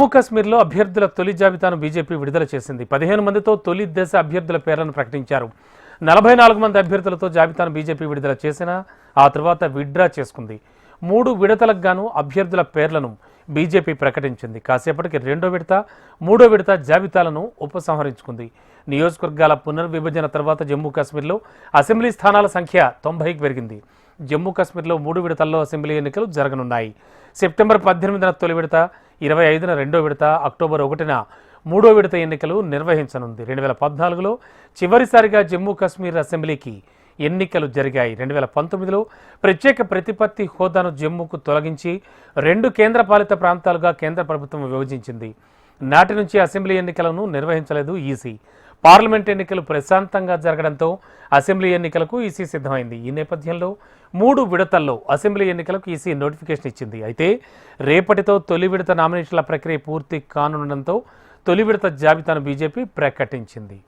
జమ్మూ కాశ్మీర్లో అభ్యర్థుల తొలి జాబితాను బీజేపీ విడుదల చేసింది. పదిహేను మందితో తొలి దశ అభ్యర్థుల పేర్లను ప్రకటించారు. నలభై నాలుగు మంది అభ్యర్థులతో జాబితాను బీజేపీ విడుదల చేసిన ఆ తర్వాత విడ్డ్రా చేసుకుంది. మూడు విడతలకు గాను అభ్యర్థుల పేర్లను బీజేపీ ప్రకటించింది. కాసేపటికి రెండో విడత మూడో విడత జాబితాలను ఉపసంహరించుకుంది. నియోజకవర్గాల పునర్విభజన తర్వాత జమ్మూ కాశ్మీర్లో అసెంబ్లీ స్థానాల సంఖ్య తొంభైకి పెరిగింది. జమ్మూ కాశ్మీర్లో మూడు విడతల్లో అసెంబ్లీ ఎన్నికలు జరగనున్నాయి. సెప్టెంబర్ పద్దెనిమిదిన తొలి విడత ఇరవై ఐదున రెండో విడత అక్టోబర్ ఒకటిన మూడో విడత ఎన్నికలు నిర్వహించనుంది. రెండు వేల పద్నాలుగులో చివరిసారిగా జమ్మూ కాశ్మీర్ అసెంబ్లీకి ఎన్నికలు జరిగాయి. రెండు వేల పంతొమ్మిదిలో ప్రత్యేక ప్రతిపత్తి హోదాను జమ్మూకు తొలగించి రెండు కేంద్రపాలిత ప్రాంతాలుగా కేంద్ర ప్రభుత్వం విభజించింది. నాటి నుంచి అసెంబ్లీ ఎన్నికలను నిర్వహించలేదు ఈసీ. పార్లమెంట్ ఎన్నికలు ప్రశాంతంగా జరగడంతో అసెంబ్లీ ఎన్నికలకు ఈసీ సిద్ధమైంది. ఈ నేపథ్యంలో మూడు విడతల్లో అసెంబ్లీ ఎన్నికలకు ఈసీ నోటిఫికేషన్ ఇచ్చింది. అయితే రేపటితో తొలి విడత నామినేషన్ల ప్రక్రియ పూర్తి కానుండడంతో తొలి విడత జాబితాను బీజేపీ ప్రకటించింది.